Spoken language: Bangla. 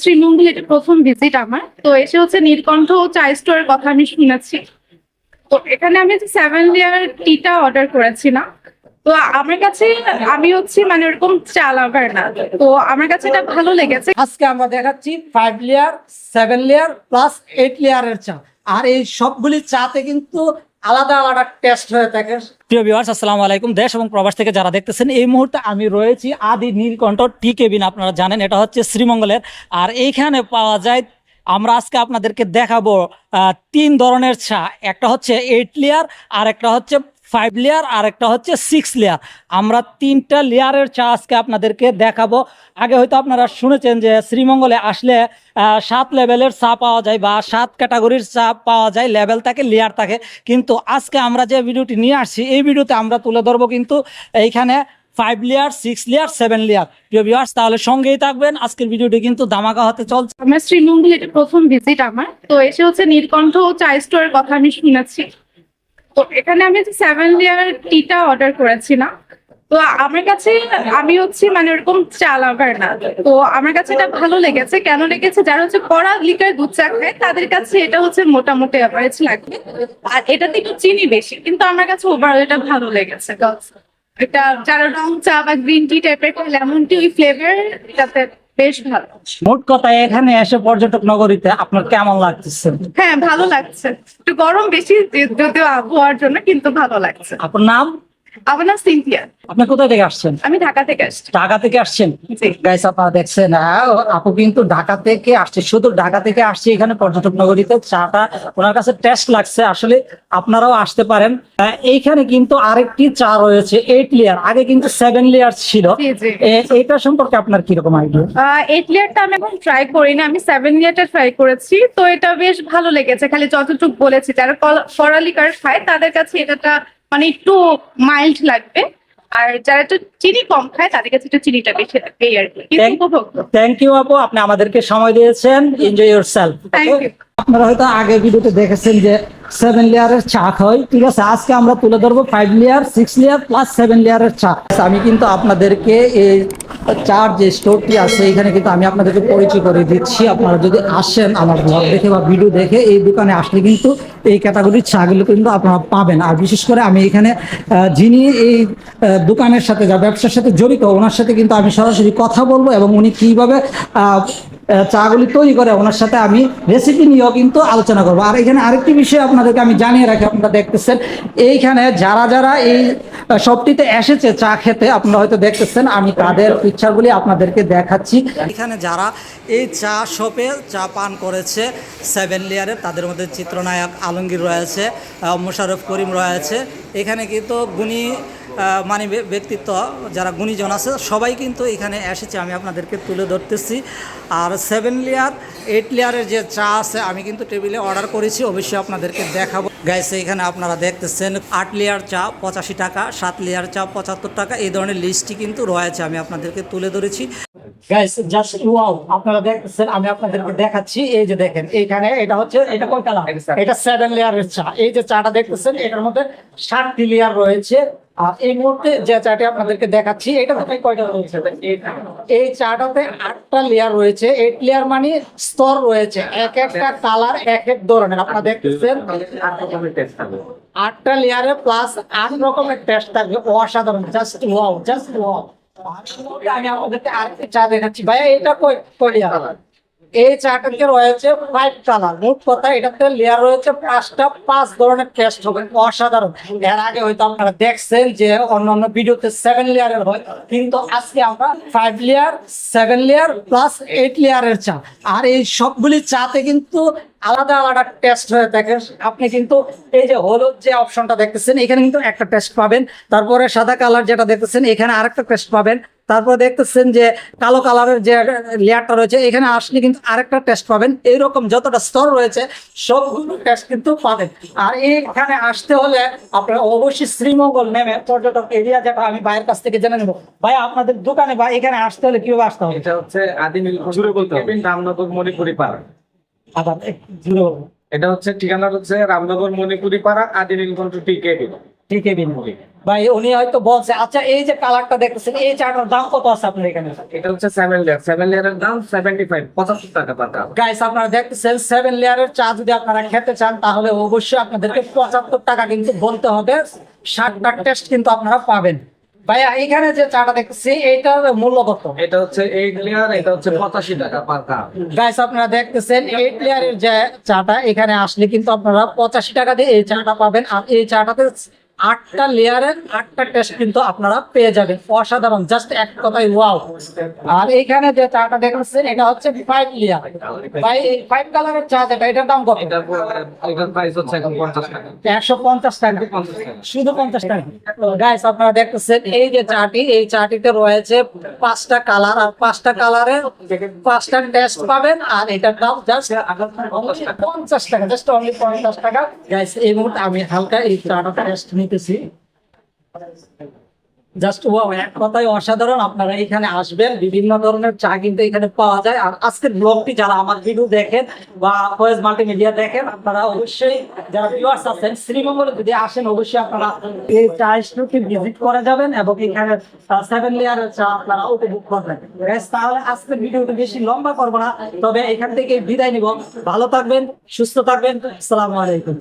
শ্রীমঙ্গল এটা প্রথম ভিজিট আমার। তো এসে হচ্ছে নীলকণ্ঠ চা স্টোরের কথা আমি শুনেছি। তো এখানে আমি সেভেন লেয়ার টিটা অর্ডার করেছিলাম। তো আমার কাছে, আমি হচ্ছে মানে ওরকম চা লাভার না। তো আমার কাছে এটা ভালো লেগেছে। আজকে আমরা দেখাচ্ছি five layer seven layer plus eight লেয়ারের চা। আর এই সবগুলি চাতে কিন্তু আলাদা আলাদা টেস্ট হয়ে থাকে। প্রিয় ভিউয়ার্স আসসালামু আলাইকুম। দেশ এবং প্রবাস থেকে যারা দেখতেছেন, এই মুহূর্তে আমি রয়েছি আদি নীলকণ্ঠ টি কেবিন আপনারা জানেন, এটা হচ্ছে শ্রীমঙ্গলের। আর এইখানে পাওয়া যায়, আমরা আজকে আপনাদেরকে দেখাবো তিন ধরনের চা। একটা হচ্ছে এইট লেয়ার আর একটা হচ্ছে ফাইভ লেয়ার আর একটা হচ্ছে সিক্স লেয়ার আমরা তিনটা লেয়ারের চা আজকে আপনাদেরকে দেখাবো। আগে হয়তো আপনারা শুনেছেন যে শ্রীমঙ্গলে আসলে সাত লেভেলের চা পাওয়া যায় বা সাত ক্যাটাগরির চা পাওয়া যায়, লেভেল থাকে লেয়ার থাকে। কিন্তু আজকে আমরা যে ভিডিওটি নিয়ে আসছি, এই ভিডিওতে আমরা তুলে ধরবো কিন্তু এইখানে five layer six layer seven layer প্রিয় ভিউয়ার্স তাহলে সঙ্গেই থাকবেন। আজকের ভিডিওটি কিন্তু ধামাকা হতে চলছে। আমার শ্রীমঙ্গল এটা প্রথম ভিজিট আমার। তো এসে হচ্ছে নীলকণ্ঠ চা স্টোরের কথা আমি শুনেছি। তো এখানে আমি সেভেন লেয়ার টিটা অর্ডার করেছিলাম, তো আমার কাছে, আমি হচ্ছে মানে ওরকম চা লাভার না। তো আমার কাছে এটা ভালো লেগেছে। কেন লেগেছে? যারা হচ্ছে কড়া লিকার দুধ চা খায়, তাদের কাছে এটা হচ্ছে মোটামুটি অ্যাভারেজ লাগবে। আর এটাতে একটু চিনি বেশি, কিন্তু আমার কাছে ওভারঅল এটা ভালো লেগেছে। এটা যারা রং চা বা গ্রিন টি টাইপের লেমন টি ওই ফ্লেভার এটাতে বেশ ভালো। মোট কথা এখানে এসে পর্যটক নগরীতে আপনার কেমন লাগতেছে? হ্যাঁ ভালো লাগছে। একটু গরম বেশি যদিও আবহাওয়ার জন্য কিন্তু ভালো লাগছে। আপনার নাম? আমার নাম সিনথিয়া। আপনি থেকে আসছেন? আমি ঢাকা থেকে আসছি। ঢাকা থেকে আসছেন? জি। গাইস আপনারা দেখছেন হ্যাঁ, আপু কিন্তু ঢাকা থেকে আসছে। শুধু ঢাকা থেকে আসছে এখানে পর্যটক নগরীতে চাটা ওনার কাছে টেস্ট লাগছে। আসলে আপনারাও আসতে পারেন। এইখানে কিন্তু আরেকটি চা রয়েছে এইট লেয়ার আগে কিন্তু সেভেন লেয়ার ছিল। এইটা সম্পর্কে আপনার কীরকম আইডিয়া এইট লেয়ারটা আমি এখন ট্রাই করিনি। আমি সেভেন লেয়ারটা ট্রাই করেছি। তো এটা বেশ ভালো লেগেছে। খালি যতটুকু বলেছি যারা করালিকার খায় তাদের কাছে এটাটা মানে একটু মাইল্ড লাগবে। আর যারা একটু চিনি কম খায় তাদের কাছে একটু চিনিটা বেশি লাগবে এই আর কি। থ্যাংক ইউ আপু। আপনি আমাদেরকে সময় দিয়েছেন। Enjoy yourself thank you আপনারা হয়তো আগে ভিডিওতে দেখেছেন যে সেভেন লেয়ারের চা হয়। ঠিক আছে, আজকে আমরা তুলে ধরবো five layer six layer plus seven লেয়ারের চা আমি কিন্তু আপনাদেরকে এই চার যে স্টোরটি আছে, এখানে কিন্তু আমি আপনাদেরকে পরিচয় করে দিচ্ছি। আপনারা যদি আসেন আমার ব্লগ দেখে বা ভিডিও দেখে, এই দোকানে আসলে কিন্তু এই ক্যাটাগরির চাগুলো কিন্তু আপনারা পাবেন। আর বিশেষ করে আমি এখানে যিনি এই দোকানের সাথে যা ব্যবসার সাথে জড়িত, ওনার সাথে কিন্তু আমি সরাসরি কথা বলব এবং উনি কীভাবে চাগুলি তৈরি করে, ওনার সাথে আমি রেসিপি নিয়েও কিন্তু আলোচনা করব। আর এখানে আরেকটি বিষয় আপনাদেরকে আমি জানিয়ে রাখি, আপনারা দেখতেছেন, এইখানে যারা যারা এই শপটিতে এসেছে চা খেতে, আপনারা হয়তো দেখতেছেন, আমি তাদের পিকচারগুলি আপনাদেরকে দেখাচ্ছি। এখানে যারা এই চা শপে চা পান করেছে সেভেন লেয়ারে তাদের মধ্যে চিত্রনায়ক আলমগীর রয়েছে মোশারফ করিম রয়েছে এখানে কিন্তু গুণী মানে ব্যক্তিত্ব যারা গুণীজন আছে, সবাই কিন্তু এখানে এসেছে, আমি আপনাদেরকে তুলে ধরতেছি। আর সেভেন লেয়ার এইট লেয়ারের যে চা আছে, আমি কিন্তু টেবিলে অর্ডার করেছি, অবশ্যই আপনাদেরকে দেখাবো। গাইছে এখানে আপনারা দেখতেছেন আট লেয়ার চা পঁচাশি টাকা সাত লেয়ার চা পঁচাত্তর টাকা এই ধরনের লিস্টটি কিন্তু রয়েছে আমি আপনাদেরকে তুলে ধরেছি। গাইস জাস্ট ওয়াও আপনারা দেখতেছেন আমি আপনাদেরকে দেখাচ্ছি এই যে দেখেন এইখানে এটা হচ্ছে এটা কোন কালার এটা সেভেন লেয়ারের চা এই যে চাটা দেখতেছেন এটার মধ্যে সাতটি লেয়ার রয়েছে। এই মুহূর্তে যে চাটি আপনাদেরকে দেখাচ্ছি, এটা কয়টা রয়েছে? এই চাটাতে আটটা লেয়ার রয়েছে। এইট লেয়ার মানে স্তর রয়েছে। এক একটা কালার এক এক ধরনের। আপনারা দেখতেছেন, আটটা লেয়ারে প্লাস আট রকমের টেস্ট থাকবে। অসাধারণ। জাস্ট ওয়াও জাস্ট ওয়াও আমি আপনাদেরকে আরেকটা চা দেখাচ্ছি। ভাইয়া, এটা কই কই layer? এই চাটাকে রয়েছে ফাইভ কালার মোট কথা এটাতে লেয়ার রয়েছে পাঁচটা। পাঁচ ধরনের টেস্ট হবে। অসাধারণ। এর আগে হয়তো আপনারা দেখছেন যে অন্য অন্য ভিডিওতে সেভেন লেয়ারের হয়। কিন্তু আজকে আমরা five layer seven layer plus eight লেয়ারের চা। আর এই সবগুলি চাতে কিন্তু আলাদা আলাদা টেস্ট হয়ে থাকে। আপনি কিন্তু এই যে হলুদ যে অপশনটা দেখতেছেন এখানে কিন্তু একটা টেস্ট পাবেন। তারপরে সাদা কালার যেটা দেখতেছেন এখানে আরেকটা টেস্ট পাবেন। তারপর দেখতেছেন যে কালো কালারের যে লেয়ারটা রয়েছে এখানে আসলে কিন্তু আরেকটা টেস্ট পাবেন। এইরকম যতটা স্তর রয়েছে সবগুলো টেস্ট কিন্তু পাবেন। আর এইখানে আসতে হলে আপনার অবশ্যই শ্রীমঙ্গল নেমে পর্যটক এরিয়া যেটা আমি ভাইয়ের কাছ থেকে জেনে নেব। ভাই আপনাদের দোকানে বা এখানে আসতে হলে কীভাবে আসতে হবে? এটা হচ্ছে আদি জুড়ে বলতে হবে রামনগর মণিপুরি পাড়া আবার এটা হচ্ছে ঠিকানা হচ্ছে রামনগর মণিপুরি পাড়া আদি নীলকণ্ঠ টি কেবিন টিকে বিন ভাই উনি হয়তো বলছে আচ্ছা এই যে কালারটা দেখতেছেন এই চাটার দাম কত আছে আপনার এখানে? এটা হচ্ছে সেভেন লেয়ার সেভেন লেয়ারের দাম সেভেন্টি ফাইভ পঁচাত্তর টাকা পার কাপ গাইস আপনারা দেখতেছেন সেভেন লেয়ারের চা যদি আপনারা খেতে চান তাহলে অবশ্যই আপনাদেরকে পঁচাত্তর টাকা কিন্তু বলতে হবে। ষাটটা টেস্ট কিন্তু আপনারা পাবেন। ভাইয়া এখানে যে চাটা দেখতেছি এটার মূল্য কত এটা হচ্ছে এইট লেয়ার এটা হচ্ছে পঁচাশি টাকা পার কাপ গাইস আপনারা দেখতেছেন এইট লেয়ারের যে চাটা এখানে আসলে কিন্তু আপনারা পঁচাশি টাকা দিয়ে এই চাটা পাবেন। আর এই চাটাতে আটটা লেয়ারের আটটা টেস্ট কিন্তু আপনারা পেয়ে যাবেন। অসাধারণ জাস্ট এক কথায় ওয়াও আর এইখানে যে চাটা দেখতেছেন এটা হচ্ছে ফাইভ লেয়ার ফাইভ কালারের চা যেটা এটার দাম কত? এটার এটার প্রাইস হচ্ছে এখন পঞ্চাশ টাকা। একশো পঞ্চাশ টাকা। শুধু পঞ্চাশ টাকা। গাইস আপনারা দেখতেছেন এই যে চাটি এই চাটিতে রয়েছে পাঁচটা কালার আর পাঁচটা কালারে পাঁচটা টেস্ট পাবেন আর এটার দাম জাস্ট পঞ্চাশ টাকা জাস্ট অনলি পঞ্চাশ টাকা। গাইস এই মুহূর্তে আমি হালকা এই চাটা টেস্ট নিতেছি জাস্ট ও এক কথায় অসাধারণ আপনারা এখানে আসবেন। বিভিন্ন ধরনের চা কিন্তু এখানে পাওয়া যায়। আর আজকের ব্লগটি যারা আমার ভিডিও দেখেন বা ফয়েজ মাল্টিমিডিয়া দেখেন, আপনারা অবশ্যই যারা ভিউয়ার্স আছেন শ্রীমঙ্গলে যদি আসেন, অবশ্যই আপনারা এই চা স্টোরটি ভিজিট করে যাবেন এবং এখানে সেভেন লেয়ারের চা আপনারা উপভোগ করবেন। তাহলে আজকের ভিডিওটা বেশি লম্বা করব না, তবে এখান থেকে বিদায় নিব। ভালো থাকবেন, সুস্থ থাকবেন। আসসালামু আলাইকুম।